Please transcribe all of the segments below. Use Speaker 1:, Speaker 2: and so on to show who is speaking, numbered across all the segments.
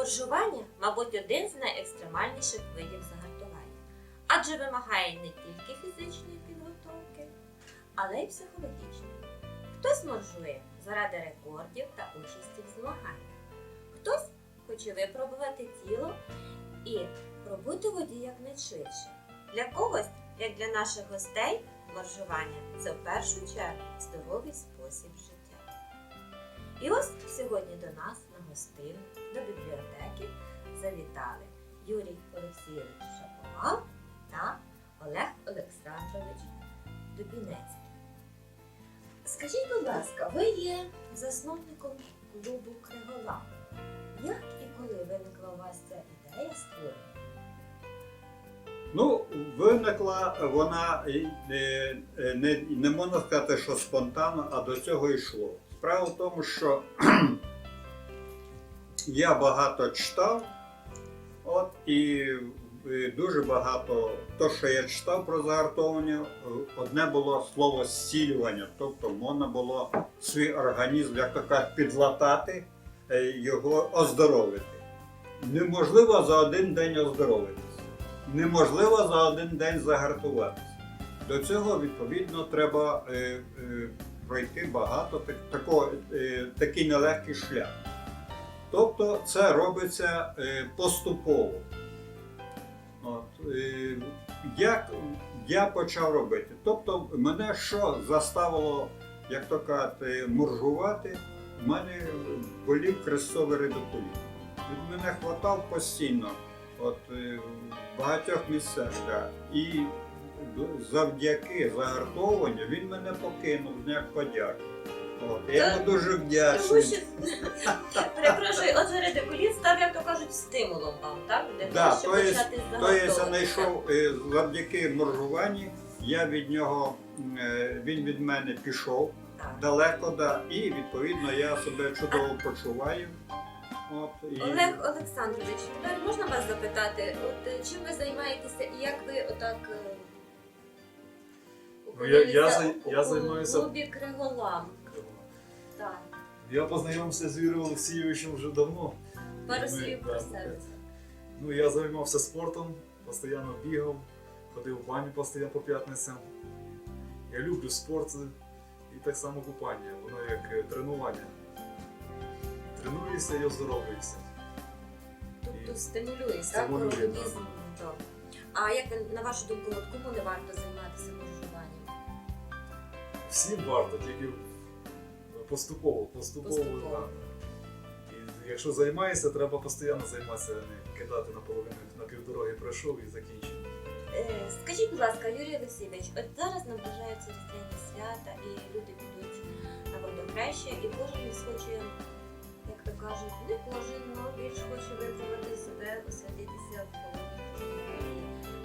Speaker 1: Моржування, мабуть, один з найекстремальніших видів загартування, адже вимагає не тільки фізичної підготовки, але й психологічної. Хтось моржує заради рекордів та участі в змаганнях, хтось хоче випробувати тіло і пробути воді якнайшвидше. Для когось, як для наших гостей, моржування це в першу чергу здоровий спосіб життя. І ось сьогодні до нас Олексійович Шаповал та Олег Олександрович Дубінецький. Скажіть, будь ласка, ви є засновником клубу Криголам. Як і коли виникла у вас ця ідея створення?
Speaker 2: Ну, виникла вона е, е, не, не можна сказати, що спонтанно, а до цього йшло. Справа в тому, що я багато читав, от, і дуже багато, то, що я читав про загартовування, одне було слово зцілювання, тобто можна було свій організм, як то кажуть, підлатати, е, його оздоровити. Неможливо за один день оздоровитися неможливо за один день загартуватися. До цього, відповідно, треба е, е, пройти багато так, тако, е, такий нелегкий шлях. Тобто це робиться е, поступово. Е, як я почав робити? Тобто, мене що заставило, як то кажуть, моржувати, в мене болів крестовий редокуліт. Від мене хватав постійно. От е, в багатьох місцях, да. і завдяки загартовуванню він мене покинув знак подяки. От, я йому дуже
Speaker 1: Тому що перепрошую, отже, редикуліт став, як то кажуть, стимулом вам, так? Для
Speaker 2: Да,
Speaker 1: того, щоб
Speaker 2: то є-
Speaker 1: почати
Speaker 2: То я знайшов е, завдяки моржуванню, я від нього, е, він від мене пішов
Speaker 1: Так.
Speaker 2: далеко, да, і відповідно я себе чудово почуваю. От, і...
Speaker 1: Олег Олександрович, тепер можна вас запитати, от е, чим ви займаєтеся і як ви отак е,
Speaker 3: Ну, я- я
Speaker 1: опинилися
Speaker 3: зай-
Speaker 1: у-
Speaker 3: я
Speaker 1: у
Speaker 3: займаюся-
Speaker 1: клубі Криголам?
Speaker 3: Я познайомився з Юрієм Олексійовичем вже давно.
Speaker 1: Пару слів про себе.
Speaker 3: Ну, я займався спортом, постійно бігав, ходив в баню постійно по п'ятницям. Я люблю спорт і так само купання. Воно як е, тренування. Тренуюся і оздоровлююся.
Speaker 1: Тобто стимулює, так?
Speaker 3: Стимулює,
Speaker 1: Організм. Так. А як на вашу думку, от кому не варто займатися моржуванням?
Speaker 3: Всім варто, тільки поступово, поступово.
Speaker 1: Поступово.
Speaker 3: І якщо займаєшся, треба постійно займатися, а не кидати на половину на півдороги пройшов і закінчив.
Speaker 1: Е, Скажіть, будь ласка, Юрій Олексійович, от зараз наближаються різдвяні свята, і люди підуть на водохреща, і кожен із хоче, як то кажуть, не кожен, але більш хоче випробувати себе, освятитися в воді.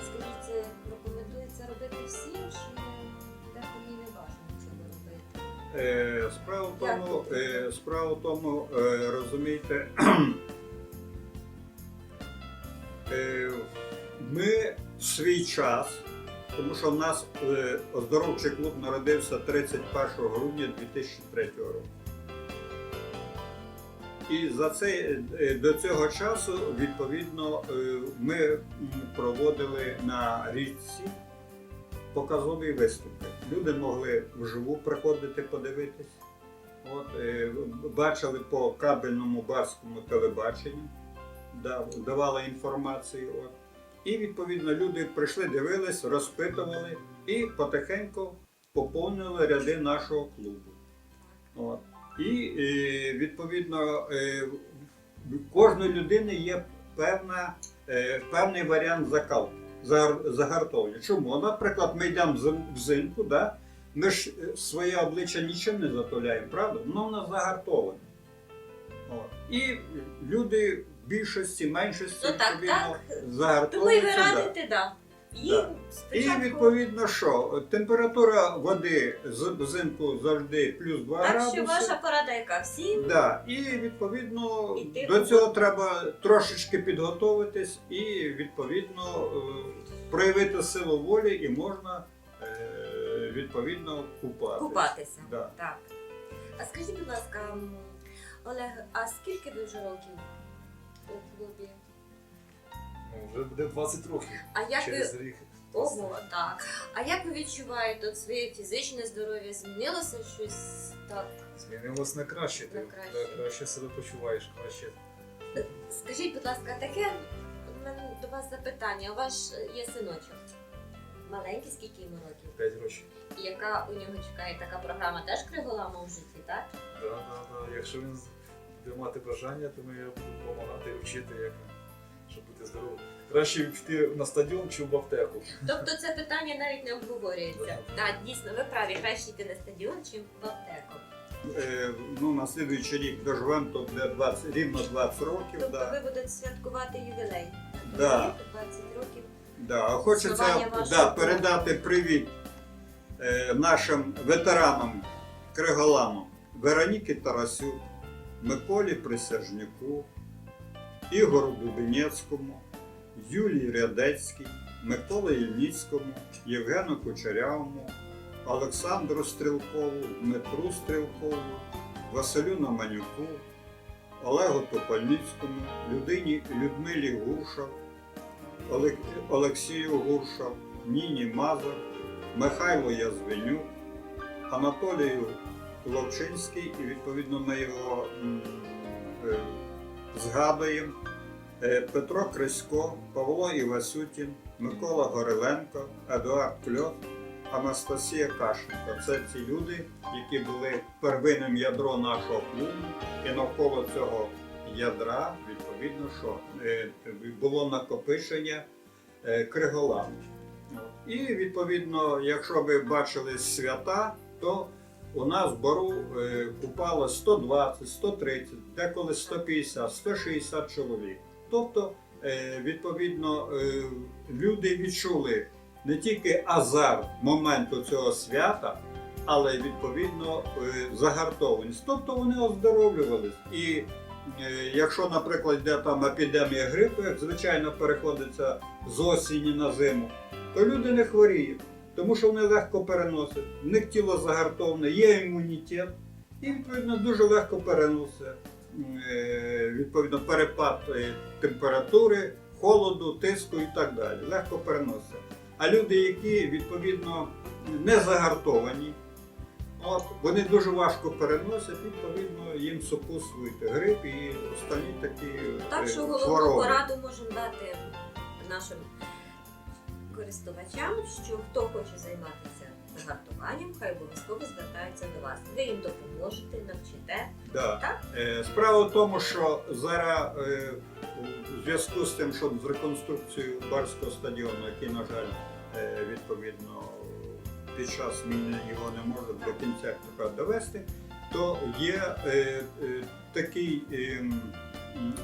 Speaker 1: Скажіть, рекомендується робити всім,
Speaker 2: Справа в тому, е, справа в тому, е, розумієте, е, ми в свій час, тому що в нас е, оздоровчий клуб народився 31 грудня 2003 року. І за цей, е, до цього часу, відповідно, е, ми проводили на річці показові виступи. Люди могли вживу приходити подивитись. От, е, бачили по кабельному барському телебаченню, да, давали інформацію. От. І відповідно люди прийшли, дивились, розпитували і потихеньку поповнили ряди нашого клубу. От. І е, відповідно е, в кожної людини є певна, певний варіант закалки, загар- загартовування. Чому? Наприклад, ми йдемо взимку, да? ми ж е, своє обличчя нічим не затуляємо, правда? Воно в нас загартоване. І люди в більшості, меншості
Speaker 1: Ну так, так. Тому і ви
Speaker 2: так.
Speaker 1: радите, да. І
Speaker 2: Да. І відповідно що? Температура води з- взимку завжди плюс 2
Speaker 1: Так
Speaker 2: градуси.
Speaker 1: що ваша порада яка? Всім
Speaker 2: Да, і відповідно
Speaker 1: Іти
Speaker 2: до цього треба трошечки підготуватись і відповідно е, проявити силу волі і можна е, відповідно купатись.
Speaker 1: купатися.
Speaker 2: Да.
Speaker 1: Так. А скажіть, будь ласка, Олег, а скільки ви вже років у клубі?
Speaker 3: Ну, вже буде 20 років.
Speaker 1: А як ви
Speaker 3: рік.
Speaker 1: Ого, так. А як ви відчуваєте от своє фізичне здоров'я? Змінилося щось так?
Speaker 3: Змінилось на краще. Ти
Speaker 1: На краще.
Speaker 3: кра- краще себе почуваєш, краще.
Speaker 1: Скажіть, будь ласка, таке у мене до вас запитання. У вас є синочок. Маленький, скільки йому років?
Speaker 3: 5 років.
Speaker 1: І яка у нього чекає така програма теж криголама в житті, так?
Speaker 3: Да, да, да. Якщо він буде мати бажання, то ми я буду допомагати вчити, як щоб бути здоровим. Краще йти на стадіон чи в аптеку.
Speaker 1: Тобто це питання навіть не обговорюється.
Speaker 3: Да.
Speaker 1: Так, дійсно, ви праві, краще йти на стадіон, чим в аптеку.
Speaker 2: Е, ну, на слідуючий рік доживемо, то буде 20, рівно 20 років.
Speaker 1: Тобто
Speaker 2: Да.
Speaker 1: ви будете святкувати ювілей.
Speaker 2: Да.
Speaker 1: 20 років.
Speaker 2: Да, хочеться
Speaker 1: Існування
Speaker 2: да, передати привіт е, нашим ветеранам Криголану Вероніки Тарасюк, Миколі Присяжняку, Ігору Дубинецькому, Юлії Рядецькій, Миколі Ільницькому, Євгену Кучерявому, Олександру Стрілкову, Дмитру Стрілкову, Василю Наманюку, Олегу Топольницькому, Людині Людмилі Гуршав, Олексію Гуршав, Ніні Мазур, Михайло Язвенюк, Анатолію Ловчинський, і відповідно ми його е, згадуємо. Е, Петро Крисько, Павло Івасютін, Микола Гореленко, Едуард Кльот, Анастасія Кашенко. Це ці люди, які були первинним ядро нашого клубу, і навколо цього ядра, відповідно, що е, було накопичення е, криголам. І відповідно, якщо ви бачили свята, то у нас в бору е, купало 120, 130, деколи 150, 160 чоловік. Тобто, е, відповідно, е, люди відчули не тільки азарт моменту цього свята, але відповідно загартованість. Тобто вони оздоровлювались. І якщо, наприклад, йде там епідемія грипу, як звичайно переходиться з осені на зиму, то люди не хворіють, тому що вони легко переносять. В них тіло загартоване, є імунітет, і відповідно дуже легко переносить е, відповідно перепад е, температури, холоду, тиску і так далі. Легко переносить. А люди, які відповідно не загартовані, от, вони дуже важко переносять, відповідно, їм супутствують грип і останні такі
Speaker 1: Так
Speaker 2: е,
Speaker 1: що головну
Speaker 2: хвороби.
Speaker 1: пораду можемо дати нашим користувачам, що хто хоче займатися загартуванням, хай обов'язково звертається до вас. Ви їм допоможете, навчите.
Speaker 2: Да.
Speaker 1: Так?
Speaker 2: Е, Справа в тому, що зараз е, у зв'язку з тим, що з реконструкцією барського стадіону, який, на жаль, е, відповідно під час війни його не можуть до кінця як довести, то є е, е, такий е,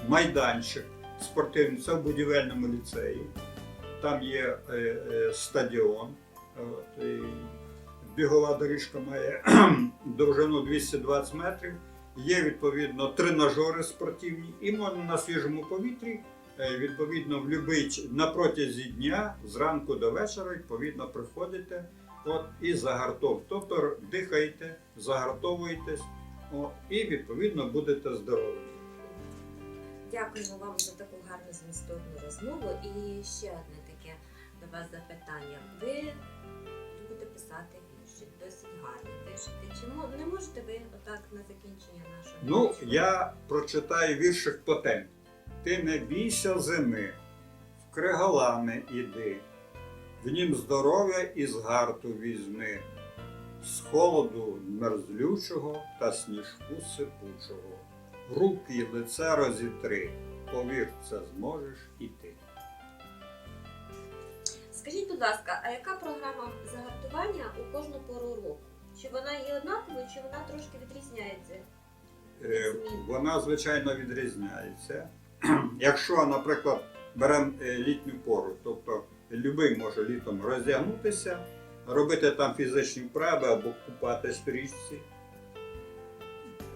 Speaker 2: майданчик спортивний, це в будівельному ліцеї. Там є е, е, стадіон. От, і бігова доріжка має довжину 220 метрів. Є відповідно тренажери спортивні, і можна на свіжому повітрі, е, відповідно, в на протязі дня, зранку до вечора, відповідно, приходите от, і загартов. Тобто загартовуєтесь от, і відповідно будете здорові.
Speaker 1: Дякуємо вам за таку гарну змістовну розмову. І ще одне до вас запитання. Ви любите писати вірші, досить гарні пишете. Чому не можете ви отак на закінчення нашого
Speaker 2: Ну, я прочитаю віршик потем. Ти не бійся зими, в криголами іди, в нім здоров'я і згарту візьми, з холоду мерзлючого та сніжку сипучого. Руки й лице розітри, повір, це зможеш і ти.
Speaker 1: Скажіть, будь ласка, а яка програма загартування у кожну пору року? Чи вона є однаковою, чи вона трошки відрізняється?
Speaker 2: Е, Вона, звичайно, відрізняється. Якщо, наприклад, беремо е, літню пору, тобто любий може літом роздягнутися, робити там фізичні вправи або купатись в річці.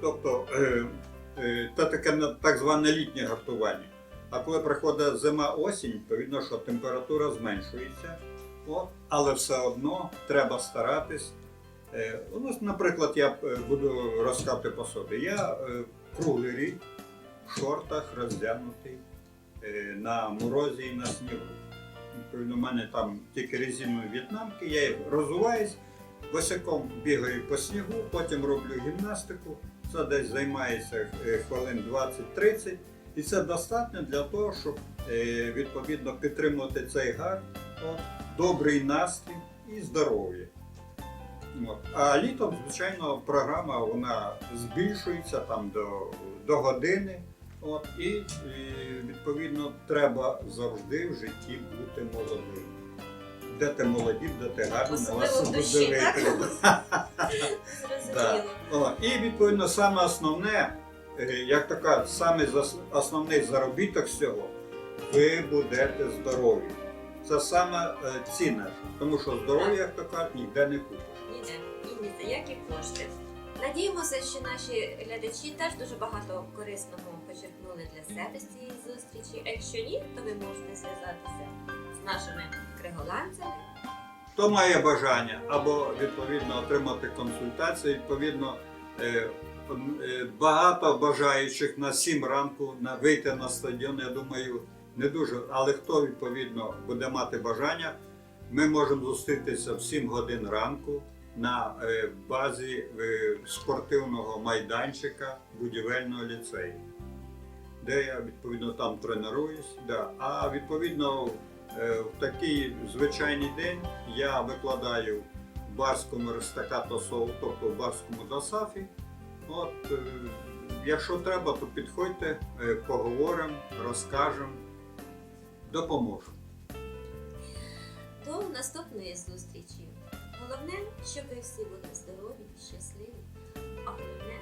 Speaker 2: Тобто е, е, це таке так зване літнє гартування. А коли приходить зима осінь, відповідно, що температура зменшується, от, але все одно треба старатись. У нас, наприклад, я е, буду розказати по собі. Я е, круглий рік шортах роздягнутий на морозі і на снігу. У мене там тільки резинові в'єтнамки, я їх розуваюсь, босиком бігаю по снігу, потім роблю гімнастику. Це десь займається хвилин 20-30. І це достатньо для того, щоб е, відповідно підтримувати цей гар, добрий настрій і здоров'я. А літом, звичайно, програма вона збільшується там до, до години. От, і, відповідно треба завжди в житті бути молодим. Де ти молоді, де ти гарні, на вас. О, і відповідно саме основне, е, як така, саме основний заробіток з цього, ви будете здорові. Це саме цінне, тому що здоров'я, як то кажуть, ніде не купиш.
Speaker 1: Ніде, і ні за які кошти. Надіємося, що наші глядачі теж дуже багато корисного почерпнули для себе з цієї зустрічі. А якщо ні, то ви можете зв'язатися з нашими криголанцями.
Speaker 2: Хто має бажання або відповідно отримати консультацію, відповідно е, багато бажаючих на 7 ранку на вийти на стадіон, я думаю, не дуже. Але хто відповідно буде мати бажання, ми можемо зустрітися в 7 годин ранку на е, базі е, спортивного майданчика будівельного ліцею, де я відповідно там тренуюсь. Да. А відповідно Е, В такий звичайний день я викладаю в барському рестакато тобто в барському досафі. От, е, якщо треба, то підходьте, е, поговоримо, розкажемо, допоможемо.
Speaker 1: До наступної зустрічі. Головне, щоб ви всі були здорові, щасливі, а головне,